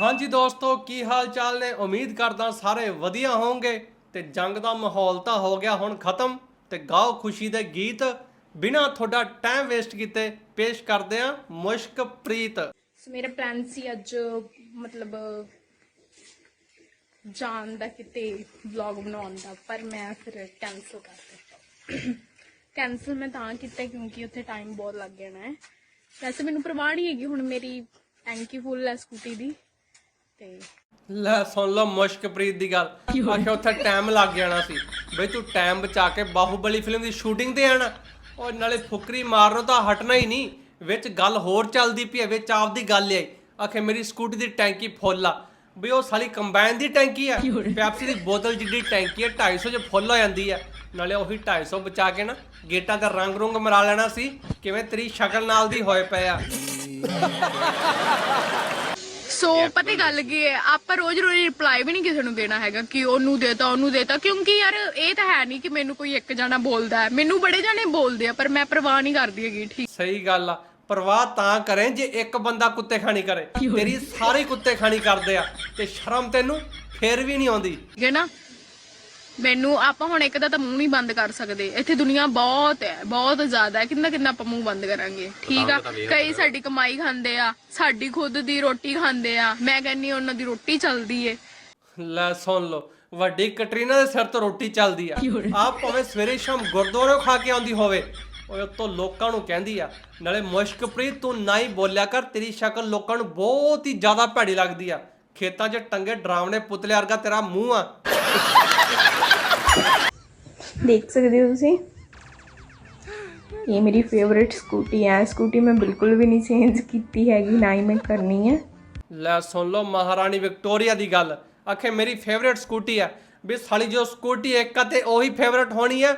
ਹਾਂਜੀ ਦੋਸਤੋ, ਕੀ ਹਾਲ ਚਾਲ ਨੇ? ਉਮੀਦ ਕਰਦਾ ਸਾਰੇ ਵਧੀਆ ਹੋਵੋਗੇ ਤੇ ਜੰਗ ਦਾ ਮਾਹੌਲ ਤਾਂ ਹੋ ਗਿਆ ਹੁਣ ਖਤਮ ਤੇ ਗਾਓ ਖੁਸ਼ੀ ਦੇ ਗੀਤ ਬਿਨਾਂ ਤੁਹਾਡਾ ਟਾਈਮ ਵੇਸਟ ਕੀਤੇ ਪੇਸ਼ ਕਰਦੇ ਆ ਮੁਸ਼ਕ ਪ੍ਰੀਤ। ਮੇਰਾ ਪਲਾਨ ਸੀ ਅੱਜ, ਮਤਲਬ, ਜਾਣ ਦਾ ਕਿਤੇ ਵਲੌਗ ਬਣਾਉਣ ਦਾ, ਪਰ ਮੈਂ ਫਿਰ ਕੈਨਸਲ ਕਰ ਦਿੱਤਾ। ਕੈਨਸਲ ਮੈਂ ਤਾਂ ਕੀਤਾ ਕਿਉਂਕਿ ਉੱਥੇ ਟਾਈਮ ਬਹੁਤ ਲੱਗ ਜਾਣਾ ਹੈ। ਵੈਸੇ ਮੈਨੂੰ ਪਰਵਾਹ ਨਹੀਂ ਹੈਗੀ, ਹੁਣ ਮੇਰੀ ਟੈਂਕੀ ਫੁੱਲ ਹੈ ਸਕੂਟੀ ਦੀ। ਤੇ ਲੈ ਸੁਣ ਲਓ ਮੁਸ਼ਕ ਪ੍ਰੀਤ ਦੀ ਗੱਲ। ਆਖਿਆ ਉੱਥੇ ਟਾਈਮ ਲੱਗ ਜਾਣਾ ਸੀ। ਬਈ ਤੂੰ ਟਾਈਮ ਬਚਾ ਕੇ ਬਾਹੂਬਲੀ ਫਿਲਮ ਦੀ ਸ਼ੂਟਿੰਗ ਤੇ ਆਣਾ। ਉਹ ਨਾਲੇ ਫੁਕਰੀ ਮਾਰਨੋਂ ਤਾਂ ਹਟਣਾ ਹੀ ਨਹੀਂ। ਵਿੱਚ ਗੱਲ ਹੋਰ ਚੱਲਦੀ ਪਈ ਹੈ ਵਿੱਚ ਆਪਦੀ ਗੱਲ ਆਈ। ਆਖੇ ਮੇਰੀ ਸਕੂਟੀ ਦੀ ਟੈਂਕੀ ਫੁੱਲ ਆ। ਬਈ ਉਹ ਸਾਲੀ ਕੰਬਾਈਨ ਦੀ ਟੈਂਕੀ ਆ। ਪੈਪਸੀ ਦੀ ਬੋਤਲ ਜਿੱਡੀ ਟੈਂਕੀ ਆ 250 ਚ ਫੁੱਲ ਹੋ ਜਾਂਦੀ ਆ। ਨਾਲੇ ਉਹੀ 250 ਬਚਾ ਕੇ ਨਾ ਗੇਟਾਂ ਦਾ ਰੰਗ ਰੁੰਗ ਮਰਾ ਲੈਣਾ ਸੀ। ਕਿਵੇਂ ਤੇਰੀ ਸ਼ਕਲ ਨਾਲ ਦੀ ਹੋਏ ਪਏ ਆ। ਸੋ ਪਤਾ ਗੱਲ ਕੀ ਹੈ? ਆਪਾਂ ਰੋਜ਼ ਰੋਜ਼ ਰਿਪਲਾਈ ਵੀ ਨਹੀਂ ਕਿਸੇ ਨੂੰ ਦੇਣਾ ਹੈਗਾ ਕਿ ਉਹਨੂੰ ਦੇਤਾ ਉਹਨੂੰ ਦੇਤਾ ਕਿਉਂਕਿ ਯਾਰ ਇਹ ਤਾਂ ਹੈ ਨਹੀਂ ਕਿ ਮੈਨੂੰ ਕੋਈ ਇੱਕ ਜਣਾ ਬੋਲਦਾ ਹੈ। ਮੈਨੂੰ ਬੜੇ ਜਣੇ ਬੋਲਦੇ ਆ ਪਰ ਮੈਂ ਪਰਵਾਹ ਨਹੀਂ ਕਰਦੀ ਹੈਗੀ ਠੀਕ। ਸਹੀ ਗੱਲ ਆ। ਪਰਵਾਹ ਤਾਂ ਕਰੇ ਜੇ ਇੱਕ ਬੰਦਾ ਕੁੱਤੇ ਖਾਣੀ ਕਰੇ। ਤੇਰੀ ਸਾਰੇ ਕੁੱਤੇ ਖਾਣੀ ਕਰਦੇ ਆ। ਤੇ ਸ਼ਰਮ ਤੈਨੂੰ ਫੇਰ ਵੀ ਨਹੀਂ ਆਉਂਦੀ। ਹੈ ਨਾ? ਮੈਨੂੰ ਆਪਾਂ ਹੁਣ ਇੱਕ ਦਾ ਤਾਂ ਮੂੰਹ ਨਹੀਂ ਬੰਦ ਕਰ ਸਕਦੇ। ਇੱਥੇ ਦੁਨੀਆ ਬਹੁਤ ਹੈ ਬਹੁਤ ਜ਼ਿਆਦਾ ਹੈ। ਕਿੰਨਾ ਕਿੰਨਾ ਆਪਾਂ ਮੂੰਹ ਬੰਦ ਕਰਾਂਗੇ। ਠੀਕ ਆ? ਕਈ ਸਾਡੀ ਕਮਾਈ ਖਾਂਦੇ ਆ ਸਾਡੀ ਖੁਦ ਦੀ ਰੋਟੀ ਖਾਂਦੇ ਆ। ਮੈਂ ਕਹਿੰਨੀ ਉਹਨਾਂ ਦੀ ਰੋਟੀ ਚੱਲਦੀ ਏ। ਲੈ ਸੁਣ ਲਓ ਵੱਡੀ ਕਟਰੀਨਾ ਦੇ ਸਿਰ ਤੋਂ ਰੋਟੀ ਚੱਲਦੀ ਆ। ਆਪ ਭਾਵੇਂ ਸਵੇਰੇ ਸ਼ਾਮ ਗੁਰਦੁਆਰੇ ਖਾ ਕੇ ਆਉਂਦੀ ਹੋਵੇ। ਓਏ ਉੱਤੋਂ ਲੋਕਾਂ ਨੂੰ ਕਹਿੰਦੀ ਆ ਨਾਲੇ ਮੁਸ਼ਕਪ੍ਰੀਤ ਤੂੰ ਨਾ ਹੀ ਬੋਲਿਆ ਕਰ ਤੇਰੀ ਸ਼ਕਲ ਲੋਕਾਂ ਨੂੰ ਬਹੁਤ ਹੀ ਜ਼ਿਆਦਾ ਭੈੜੀ ਲੱਗਦੀ ਆ। ਖੇਤਾਂ 'ਚ ਟੰਗੇ ਡਰਾਵਣੇ ਪੁਤਲੇ ਵਰਗਾ ਤੇਰਾ ਮੂੰਹ ਆ। ਦੇਖ ਸਕਦੇ ਹੋ ਤੁਸੀਂ। ਇਹ ਮੇਰੀ ਫੇਵਰਿਟ ਸਕੂਟੀ ਹੈ ਸਕੂਟੀ ਮੈਂ ਬਿਲਕੁਲ ਵੀ ਨਹੀਂ ਚੇਂਜ ਕੀਤੀ ਹੈਗੀ, ਨਾ ਹੀ ਮੈਂ ਕਰਨੀ ਹੈ ਲੈ ਸੁਣ ਲਓ ਮਹਾਰਾਣੀ ਵਿਕਟੋਰੀਆ ਦੀ ਗੱਲ। ਆਖੇ ਮੇਰੀ ਫੇਵਰੇਟ ਸਕੂਟੀ ਆ। ਵੀ ਸਾਲੀ ਜੋ ਸਕੂਟੀ ਇੱਕ ਆ ਤੇ ਉਹੀ ਫੇਵਰੇਟ ਹੋਣੀ ਆ।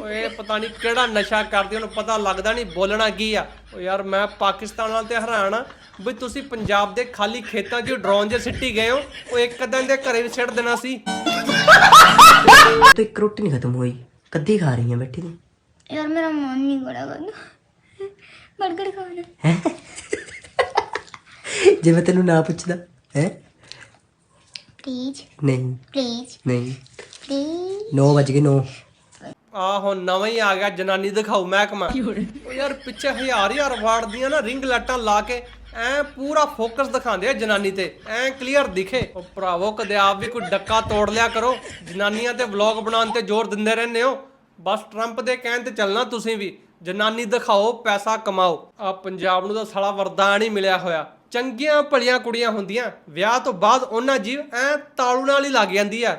ਓਏ, ਪਤਾ ਨਹੀਂ ਕਿਹੜਾ ਨਸ਼ਾ ਕਰਦੀ, ਉਹਨੂੰ ਪਤਾ ਲੱਗਦਾ ਨਹੀਂ ਬੋਲਣਾ ਕੀ ਆ। ਓ ਯਾਰ, ਮੈਂ ਪਾਕਿਸਤਾਨ ਨਾਲ ਤੇ ਹੈਰਾਨ ਆ। ਵੀ ਤੁਸੀਂ ਪੰਜਾਬ ਦੇ ਖਾਲੀ ਖੇਤਾਂ 'ਚ ਡਰੋਨ ਜੇ ਸਿੱਟੀ ਗਏ ਹੋ ਉਹ ਇੱਕ ਅੱਧਾ ਦੇ ਘਰੇ ਵੀ ਸਿੱਟ ਦੇਣਾ ਸੀ। तो एक रोटी नहीं खत्म हुई कद्दी खा रही है बैठी थी यार मेरा मन नहीं करा करना बर्गर खाना जे मैं तेन ना पूछदा है प्लीज नहीं प्लीज नहीं प्लीज नौ बज गए नौ ਆਹੋ ਨਵਾਂ ਹੀ ਆ ਗਿਆ ਜਨਾਨੀ ਦਿਖਾਉ ਮਹਿਕਮਾ ਉਹ ਯਾਰ ਪਿੱਛੇ ਹਜ਼ਾਰ ਹਜ਼ਾਰ ਵਾਟ ਦੀਆਂ ਨਾ ਰਿੰਗ ਲਾਈਟਾਂ ਲਾ ਕੇ ਐ ਪੂਰਾ ਫੋਕਸ ਦਿਖਾਉਂਦੇ ਆ ਜਨਾਨੀ ਤੇ। ਐ ਕਲੀਅਰ ਦਿਖੇ। ਉਹ ਭਰਾਵੋ, ਕਦੇ ਆਪ ਵੀ ਕੋਈ ਡੱਕਾ ਤੋੜ ਲਿਆ ਕਰੋ। ਜਨਾਨੀਆਂ ਤੇ ਵਲੌਗ ਬਣਾਉਣ ਤੇ ਜ਼ੋਰ ਦਿੰਦੇ ਰਹਿੰਦੇ ਹੋ। ਬਸ ਟਰੰਪ ਦੇ ਕਹਿਣ ਤੇ ਚੱਲਣਾ ਤੁਸੀਂ ਵੀ। ਜਨਾਨੀ ਦਿਖਾਓ, ਪੈਸਾ ਕਮਾਓ। ਆ ਪੰਜਾਬ ਨੂੰ ਤਾਂ ਸਾਲਾ ਵਰਦਾਨ ਹੀ ਮਿਲਿਆ ਹੋਇਆ। ਚੰਗੀਆਂ ਭਲੀਆਂ ਕੁੜੀਆਂ ਹੁੰਦੀਆਂ। ਵਿਆਹ ਤੋਂ ਬਾਅਦ ਉਹਨਾਂ ਜੀਵ ਐ ਤਾਲੂ ਨਾਲ ਹੀ ਲੱਗ ਜਾਂਦੀ ਆ।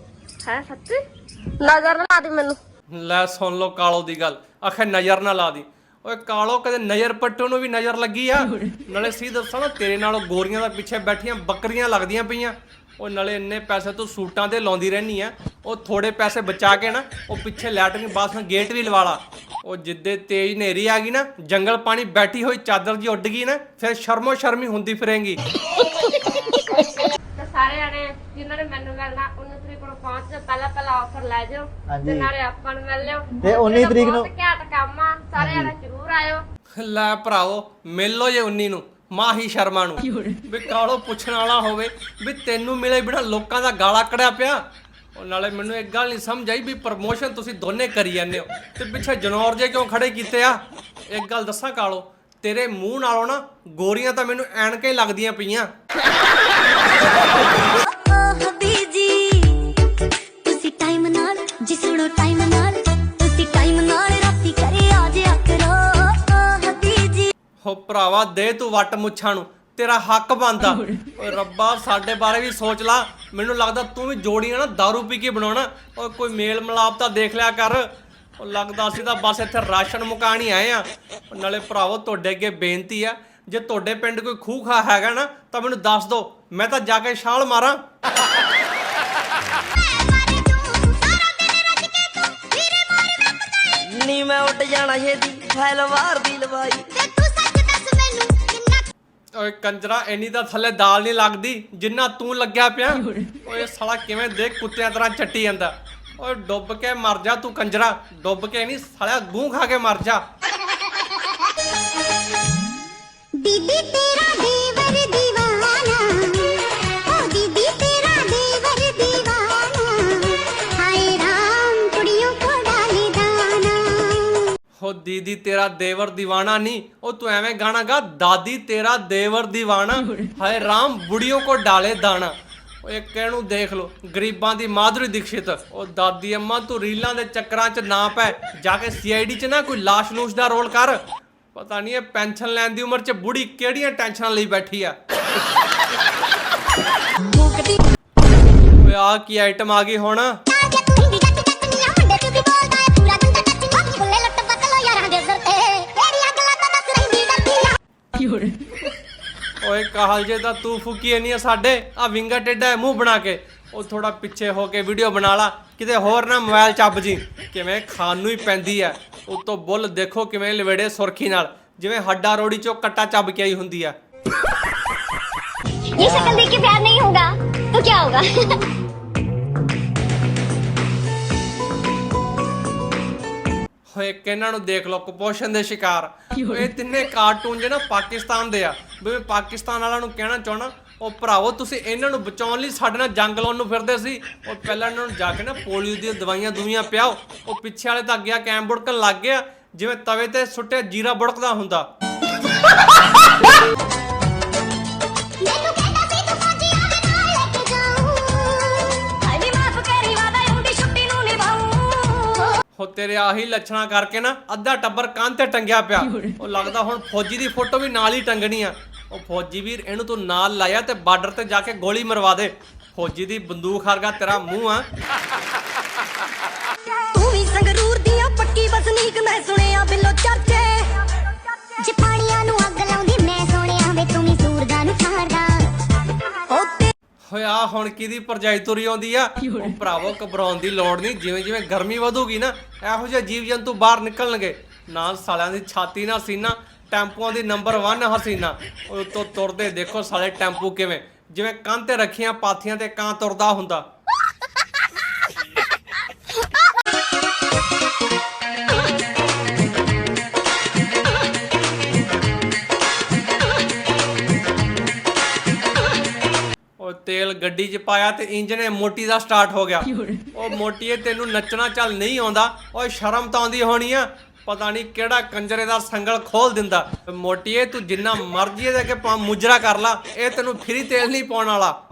ਹੈ ਸੱਚੀ? ਨਜ਼ਰ ਨਾ ਲਾ ਦੀ ਮੈਨੂੰ। ਲੈ ਸੁਣ ਲਓ ਕਾਲੋ ਦੀ ਗੱਲ। ਅਖੇ ਨਜ਼ਰ ਨਾ ਲਾ ਦੀ। ਓਏ ਕਾਲੋ ਕਦੇ ਨਜ਼ਰ ਪੱਟੂ ਨੂੰ ਵੀ ਨਜ਼ਰ ਲੱਗੀ ਆ? ਨਾਲੇ ਸੀ ਦੱਸਾਂ ਨਾ, ਤੇਰੇ ਨਾਲ ਗੋਰੀਆਂ ਦਾ ਪਿੱਛੇ ਬੈਠੀਆਂ ਬੱਕਰੀਆਂ ਲੱਗਦੀਆਂ ਪਈਆਂ। ਉਹ ਨਾਲੇ ਇੰਨੇ ਪੈਸੇ ਤੂੰ ਸੂਟਾਂ ਤੇ ਲਾਉਂਦੀ ਰਹਿਨੀ ਆ। ਉਹ ਥੋੜੇ ਪੈਸੇ ਬਚਾ ਕੇ ਨਾ, ਉਹ ਪਿੱਛੇ ਲੈਟਰਿੰਗ ਬਾਥਰੂਮ ਗੇਟ ਵੀ ਲਵਾ ਲਾ। ਉਹ ਜਿੱਦੇ ਤੇਜ਼ ਹਨੇਰੀ ਆ ਗਈ ਨਾ, ਜੰਗਲ ਪਾਣੀ ਬੈਠੀ ਹੋਈ ਚਾਦਰ ਜੀ ਉੱਡ ਗਈ ਨਾ, ਫਿਰ ਸ਼ਰਮੋ ਸ਼ਰਮੀ ਹੁੰਦੀ ਫਿਰੇਂਗੀ। ਸਾਰੇ ਜਾਣੇ ਜਿਨ੍ਹਾਂ ਨੇ ਮੈਨੂੰ ਮਿਲਣਾ 19 ਤਰੀਕ ਨੂੰ ਪਹੁੰਚ ਜਾਓ। ਪਹਿਲਾਂ ਪਹਿਲਾਂ ਆਫਰ ਲੈ ਜਾਓ ਤੇ ਨਾਲੇ ਆਪਾਂ ਨੂੰ ਮਿਲ ਲਿਓ। ਤੇ 19 ਤਰੀਕ ਨੂੰ ਬਹੁਤ ਘੈਂਟ ਕੰਮ ਆ ਸਾਰੇ ਜਾਣੇ ਜ਼ਰੂਰ ਆਇਓ। ਲੈ ਭਰਾਵੋ ਮਿਲ ਲੋ ਜੇ 19 ਨੂੰ ਮਾਹੀ ਸ਼ਰਮਾ ਨੂੰ। ਵੀ ਕਾਲੋ ਪੁੱਛਣ ਵਾਲਾ ਹੋਵੇ ਵੀ ਤੈਨੂੰ ਮਿਲੇ ਬਿਨਾ ਲੋਕਾਂ ਦਾ ਗਾਲਾ ਕੜਿਆ ਪਿਆ। ਉਹ ਨਾਲੇ ਮੈਨੂੰ ਇੱਕ ਗੱਲ ਨਹੀਂ ਸਮਝ ਆਈ ਵੀ ਪ੍ਰਮੋਸ਼ਨ ਤੁਸੀਂ ਦੋਨੇ ਕਰੀ ਜਾਂਦੇ ਹੋ। ਤੇ ਪਿੱਛੇ ਜਨੌਰ ਜੇ ਕਿਉਂ ਖੜੇ ਕੀਤੇ ਆ? ਇੱਕ ਗੱਲ ਦੱਸਾਂ ਕਾਲੋ ਤੇਰੇ ਮੂੰਹ ਨਾਲੋਂ ਨਾ ਗੋਰੀਆਂ ਤਾਂ ਮੈਨੂੰ ਐਨਕਾਂ ਹੀ ਲੱਗਦੀਆਂ ਪਈਆਂ। ਹੋ ਭਰਾਵਾ, ਦੇ ਤੂੰ ਵੱਟ ਮੁੱਛਾਂ ਨੂੰ, ਤੇਰਾ ਹੱਕ ਬਣਦਾ। ਓਏ ਰੱਬਾ, ਸਾਡੇ ਬਾਰੇ ਵੀ ਸੋਚ ਲਾ। ਮੈਨੂੰ ਲੱਗਦਾ ਤੂੰ ਵੀ ਜੋੜੀਆਂ ਨਾ दारू ਪੀ ਕੇ ਬਣਾਉਣਾ। ਓਏ ਕੋਈ ਮੇਲ ਮਲਾਪ ਤਾਂ ਦੇਖ ਲਿਆ ਕਰ। ਉਹ ਲੱਗਦਾ ਸੀ ਤਾਂ ਬਸ ਇੱਥੇ ਰਾਸ਼ਨ ਮੁਕਾਣ ਹੀ ਆਏ ਆ। ਨਾਲੇ ਭਰਾਵੋ, ਤੁਹਾਡੇ ਅੱਗੇ ਬੇਨਤੀ ਆ ਜੇ ਤੁਹਾਡੇ ਪਿੰਡ ਕੋਈ ਖੂਹ ਖਾ ਹੈਗਾ ਨਾ ਤਾਂ ਮੈਨੂੰ ਦੱਸ ਦਿਓ ਮੈਂ ਤਾਂ ਜਾ ਕੇ ਛਾਲ ਮਾਰਾਂ। ਨੀ ਮੈਂ ਉੱਡ ਜਾਣਾ ਛੇਤੀ ਫੈਲ ਵਾਰ ਦੀ ਲਵਾਈ। ਓਏ ਕੰਜਰਾ ਇੰਨੀ ਤਾਂ ਥੱਲੇ ਦਾਲ ਨਹੀਂ ਲੱਗਦੀ ਜਿੰਨਾ ਤੂੰ ਲੱਗਿਆ ਪਿਆ। ਓਏ ਸਾਲਾ ਕਿਵੇਂ ਦੇਖ ਕੁੱਤਿਆਂ ਤਰ੍ਹਾਂ ਚੱਟੀ ਜਾਂਦਾ। ਓਏ ਡੁੱਬ ਕੇ ਮਰ ਜਾ ਤੂੰ ਕੰਜਰਾ ਡੁੱਬ ਕੇ ਨਹੀਂ ਸਾਲਿਆ ਗੂੰ ਖਾ ਕੇ ਮਰ ਜਾ। ਦੀਦੀ ਤੇਰਾ ਦੇਵਰ دیਵਾਨਾ ਨਹੀਂ ਉਹ ਤੂੰ ਐਵੇਂ ਗਾਣਾ ਗਾ, ਦਾਦੀ ਤੇਰਾ ਦੇਵਰ دیਵਾਨਾ ਹਾਏ ਰਾਮ ਬੁੜੀਆਂ ਕੋ ਡਾਲੇ ਦਾਣਾ। ਉਹ ਇਹ ਕਹਿਣੂ ਦੇਖ ਲੋ ਗਰੀਬਾਂ ਦੀ ਮਾਧੁਰੀ ਦੀਕਸ਼ਿਤ। ਉਹ ਦਾਦੀ ਅੰਮਾ, ਤੂੰ ਰੀਲਾਂ ਦੇ ਚੱਕਰਾਂ 'ਚ ਨਾ ਪੈ, ਜਾ ਕੇ ਸੀਆਈਡੀ 'ਚ ਨਾ ਕੋਈ ਲਾਸ਼ ਲੂਸ਼ ਦਾ ਰੋਲ ਕਰ। ਪਤਾ ਨਹੀਂ ਇਹ ਪੈਨਸ਼ਨ ਲੈਣ ਦੀ ਉਮਰ 'ਚ ਬੁੜੀ ਕਿਹੜੀਆਂ ਟੈਨਸ਼ਨਾਂ ਲਈ ਬੈਠੀ ਆ? ਓਏ ਆ ਕੀ ਆਈਟਮ ਆ ਗਈ ਹੁਣ? ਓਏ ਕਾਹਲ ਜੇ ਤਾਂ ਤੂੰ ਫੁਕੀ ਨਹੀਂ ਆ ਸਾਡੇ। ਆ ਵਿੰਗਾ ਟੇਡਾ ਮੂੰਹ ਬਣਾ ਕੇ। ਉਹ ਥੋੜਾ ਪਿੱਛੇ ਹੋ ਕੇ ਵੀਡੀਓ ਬਣਾ ਲਾ। ਕਿਤੇ ਹੋਰ ਨਾ ਮੋਬਾਈਲ ਚੱਬ ਜੀ। ਕਿਵੇਂ ਖਾਣ ਨੂੰ ਹੀ ਪੈਂਦੀ ਹੈ ਉਤੋਂ ਬੁੱਲ ਦੇਖੋ ਕਿਵੇਂ ਲਵੇੜੇ ਸੁਰਖੀ ਨਾਲ। ਜਿਵੇਂ ਹੱਡਾ ਰੋੜੀ ਚੋਂ ਕੱਟਾ ਚੱਬ ਕੇ ਆਈ ਹੁੰਦੀ ਆ ਇਹ ਸ਼ਕਲ ਦੇਖ ਕੇ ਪਿਆਰ ਨਹੀਂ ਹੋਗਾ ਤਾਂ ਕੀ ਹੋਗਾ ਹੋਏ ਕਿਹਨਾਂ ਨੂੰ ਦੇਖ ਲਓ ਕੁਪੋਸ਼ਣ ਦੇ ਸ਼ਿਕਾਰ। ਇਹ ਤਿੰਨੇ ਕਾਰਟੂਨ ਜਿਹੜਾ ਪਾਕਿਸਤਾਨ ਦੇ ਆ। ਵੀ ਪਾਕਿਸਤਾਨ ਵਾਲਾ ਨੂੰ ਕਹਿਣਾ ਚਾਹਣਾ ਉਹ ਭਰਾਵੋ, ਤੁਸੀਂ ਇਹਨਾਂ ਨੂੰ ਬਚਾਉਣ ਲਈ ਸਾਡੇ ਨਾਲ ਜੰਗ ਲਾਉਣ ਨੂੰ ਫਿਰਦੇ ਸੀ। ਉਹ ਪਹਿਲਾਂ ਇਹਨਾਂ ਨੂੰ ਜਾ ਕੇ ਨਾ ਪੋਲੀਓ ਦੀਆਂ ਦਵਾਈਆਂ ਦੁਨੀਆਂ ਪਿਆਓ। ਉਹ ਪਿੱਛੇ ਵਾਲੇ ਤਾਂ ਗਿਆ, ਕੈਮ ਬੁੜਕਣ ਲੱਗ ਗਿਆ। ਜਿਵੇਂ ਤਵੇ ਤੇ ਸੁੱਟਿਆ, ਜੀਰਾ ਬੁੜਕਦਾ ਹੁੰਦਾ। ਤੇਰੇ ਆਹੀ ਲੱਛਣਾ ਕਰਕੇ ਨਾ ਅੱਧਾ ਟੱਬਰ ਕੰਨ ਤੇ ਟੰਗਿਆ ਪਿਆ। ਉਹ ਲੱਗਦਾ ਹੁਣ ਫੌਜੀ ਦੀ ਫੋਟੋ ਵੀ ਨਾਲ ਹੀ ਟੰਗਣੀ ਆ। ਉਹ ਫੌਜੀ ਵੀਰ ਇਹਨੂੰ ਤੂੰ ਨਾਲ ਲਾਇਆ ਤੇ ਬਾਰਡਰ ਤੇ ਜਾ ਕੇ ਗੋਲੀ ਮਰਵਾ ਦੇ। ਫੌਜੀ ਦੀ ਬੰਦੂਕ ਹਰਗਾ ਤੇਰਾ ਮੂੰਹ ਆ। ਤੂੰ ਵੀ ਸੰਗਰੂਰ ਦੀਆਂ ਪੱਕੀ ਵਸਨੀਕ ਮੈਂ ਸੁਣਿਆ ਬਿੱਲੋ ਚਰਚੇ ਹੋਇਆ ਹੁਣ ਕਿਹਦੀ ਪਰਜਾਈ ਤੁਰੀ ਆਉਂਦੀ ਆ? ਉਹ ਭਰਾਵੋ ਘਬਰਾਉਣ ਦੀ ਲੋੜ ਨਹੀਂ। ਜਿਵੇਂ ਜਿਵੇਂ ਗਰਮੀ ਵਧੂਗੀ ਨਾ ਇਹੋ ਜਿਹੇ ਜੀਵ ਜੰਤੂ ਬਾਹਰ ਨਿਕਲਣਗੇ। ਨਾਲ ਸਾਲਿਆਂ ਦੀ ਛਾਤੀ ਨਾਲ ਸੀਨਾ ਟੈਂਪੂਆਂ ਦੀ ਨੰਬਰ 1 ਹਸੀਨਾ। ਉਹ ਉੱਤੋਂ ਤੁਰਦੇ ਦੇਖੋ ਸਾਲੇ ਟੈਂਪੂ ਕਿਵੇਂ। ਜਿਵੇਂ ਕੰਨ ਤੇ ਰੱਖੀਆਂ ਪਾਥੀਆਂ ਤੇ ਕਾਂ ਤੁਰਦਾ ਹੁੰਦਾ। ਤੇਲ ਗੱਡੀ 'ਚ ਪਾਇਆ ਤੇ ਇੰਜਨ ਇਹ ਮੋਟੀ ਦਾ ਸਟਾਰਟ ਹੋ ਗਿਆ। ਉਹ ਮੋਟੀਏ ਤੈਨੂੰ ਨੱਚਣਾ ਚੱਲ ਨਹੀਂ ਆਉਂਦਾ ਓਏ ਸ਼ਰਮ ਤਾਂ ਆਉਂਦੀ ਹੋਣੀ ਆ। ਪਤਾ ਨਹੀਂ ਕਿਹੜਾ ਕੰਜਰੇ ਦਾ ਸੰਗਲ ਖੋਲ ਦਿੰਦਾ। ਮੋਟੀਏ ਤੂੰ ਜਿੰਨਾ ਮਰਜ਼ੀ ਇਹਦੇ ਅੱਗੇ ਮੁਜਰਾ ਕਰ ਲਾ ਇਹ ਤੈਨੂੰ ਫ੍ਰੀ ਤੇਲ ਨਹੀਂ ਪਾਉਣ ਵਾਲਾ।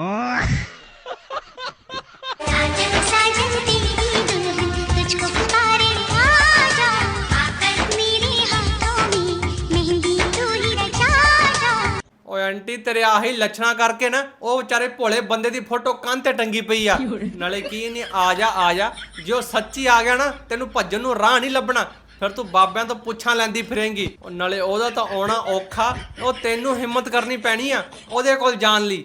ਆਂਟੀ ਤੇਰੇ ਆਹੀ ਲੱਛਣਾ ਕਰਕੇ ਨਾ ਉਹ ਵਿਚਾਰੇ ਭੋਲੇ ਬੰਦੇ ਦੀ ਫੋਟੋ ਕੰਨ ਤੇ ਟੰਗੀ ਪਈ ਆ। ਨਾਲੇ ਕੀ ਨਹੀਂ ਆ ਜਾ ਆ ਜਾ। ਜੇ ਉਹ ਸੱਚੀ ਆ ਗਿਆ ਨਾ ਤੈਨੂੰ ਭੱਜਣ ਨੂੰ ਰਾਹ ਨਹੀਂ ਲੱਭਣਾ। ਫਿਰ ਤੂੰ ਬਾਬਿਆਂ ਤੋਂ ਪੁੱਛਾਂ ਲੈਂਦੀ ਫਿਰੇਂਗੀ। ਉਹ ਨਾਲੇ ਉਹਦਾ ਤਾਂ ਆਉਣਾ ਔਖਾ ਉਹ ਤੈਨੂੰ ਹਿੰਮਤ ਕਰਨੀ ਪੈਣੀ ਆ ਉਹਦੇ ਕੋਲ ਜਾਣ ਲਈ।